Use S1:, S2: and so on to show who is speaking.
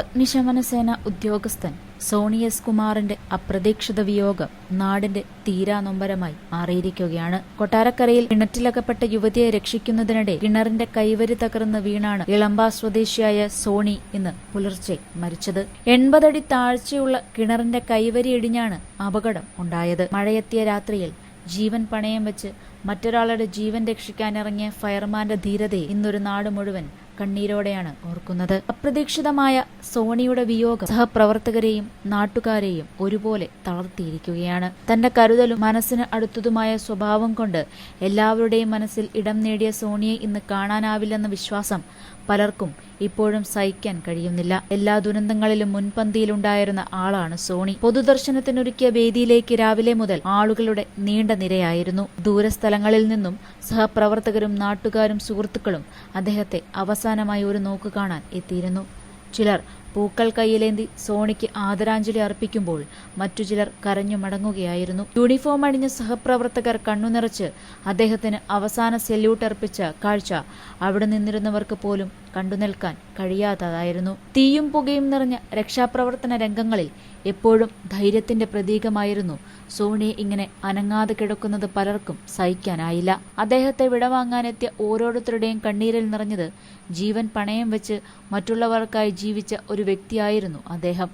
S1: അഗ്നിശമന സേന ഉദ്യോഗസ്ഥൻ സോണി എസ് കുമാറിന്റെ അപ്രതീക്ഷിത വിയോഗം നാടിന്റെ തീരാനൊമ്പരമായി മാറിയിരിക്കുകയാണ്. കൊട്ടാരക്കരയിൽ കിണറ്റിലകപ്പെട്ട യുവതിയെ രക്ഷിക്കുന്നതിനിടെ കിണറിന്റെ കൈവരി തകർന്ന് വീണാണ് ഇളമ്പ സ്വദേശിയായ സോണി ഇന്ന് പുലർച്ചെ മരിച്ചത്. എൺപതടി താഴ്ചയുള്ള കിണറിന്റെ കൈവരി ഇടിഞ്ഞാണ് അപകടം ഉണ്ടായത്. മഴയെത്തിയ രാത്രിയിൽ ജീവൻ പണയം വെച്ച് മറ്റൊരാളുടെ ജീവൻ രക്ഷിക്കാനിറങ്ങിയ ഫയർമാന്റെ ധീരതയെ ഇന്നൊരു നാട് മുഴുവൻ കണ്ണീരോടെയാണ് ഓർക്കുന്നത്. അപ്രതീക്ഷിതമായ സോണിയുടെ വിയോഗം സഹപ്രവർത്തകരെയും നാട്ടുകാരെയും ഒരുപോലെ തളർത്തിയിരിക്കുകയാണ്. തന്റെ കരുതലും മനസ്സിന് അടുത്തതുമായ സ്വഭാവം കൊണ്ട് എല്ലാവരുടെയും മനസ്സിൽ ഇടം നേടിയ സോണിയെ ഇന്ന് കാണാനാവില്ലെന്ന വിശ്വാസം പലർക്കും ഇപ്പോഴും സഹിക്കാൻ കഴിയുന്നില്ല. എല്ലാ ദുരന്തങ്ങളിലും മുൻപന്തിയിലുണ്ടായിരുന്ന ആളാണ് സോണി. പൊതുദർശനത്തിനൊരുക്കിയ വേദിയിലേക്ക് രാവിലെ മുതൽ ആളുകളുടെ നീണ്ട നിരയായിരുന്നു. ദൂരസ്ഥലങ്ങളിൽ നിന്നും സഹപ്രവർത്തകരും നാട്ടുകാരും സുഹൃത്തുക്കളും അദ്ദേഹത്തെ അവസാനമായി ഒരു നോക്ക് കാണാൻ എത്തിയിരുന്നു. ചിലർ പൂക്കൾ കയ്യിലേന്തി സോണിക്ക് ആദരാഞ്ജലി അർപ്പിക്കുമ്പോൾ മറ്റു ചിലർ കരഞ്ഞു മടങ്ങുകയായിരുന്നു. യൂണിഫോം അണിഞ്ഞ സഹപ്രവർത്തകർ കണ്ണുനിറച്ച് അദ്ദേഹത്തിന് അവസാന സെല്യൂട്ട് അർപ്പിച്ച കാഴ്ച അവിടെ നിന്നിരുന്നവർക്ക് പോലും കണ്ടുനിൽക്കാൻ കഴിയാത്തതായിരുന്നു. തീയും പുകയും നിറഞ്ഞ രക്ഷാപ്രവർത്തന രംഗങ്ങളിൽ എപ്പോഴും ധൈര്യത്തിന്റെ പ്രതീകമായിരുന്നു സോണിയെ ഇങ്ങനെ അനങ്ങാതെ കിടക്കുന്നത് പലർക്കും സഹിക്കാനായില്ല. അദ്ദേഹത്തെ വിടവാങ്ങാനെത്തിയ ഓരോരുത്തരുടെയും കണ്ണീരിൽ നിറഞ്ഞത് ജീവൻ പണയം വെച്ച് മറ്റുള്ളവർക്കായി ജീവിച്ച ഒരു വ്യക്തിയായിരുന്നു അദ്ദേഹം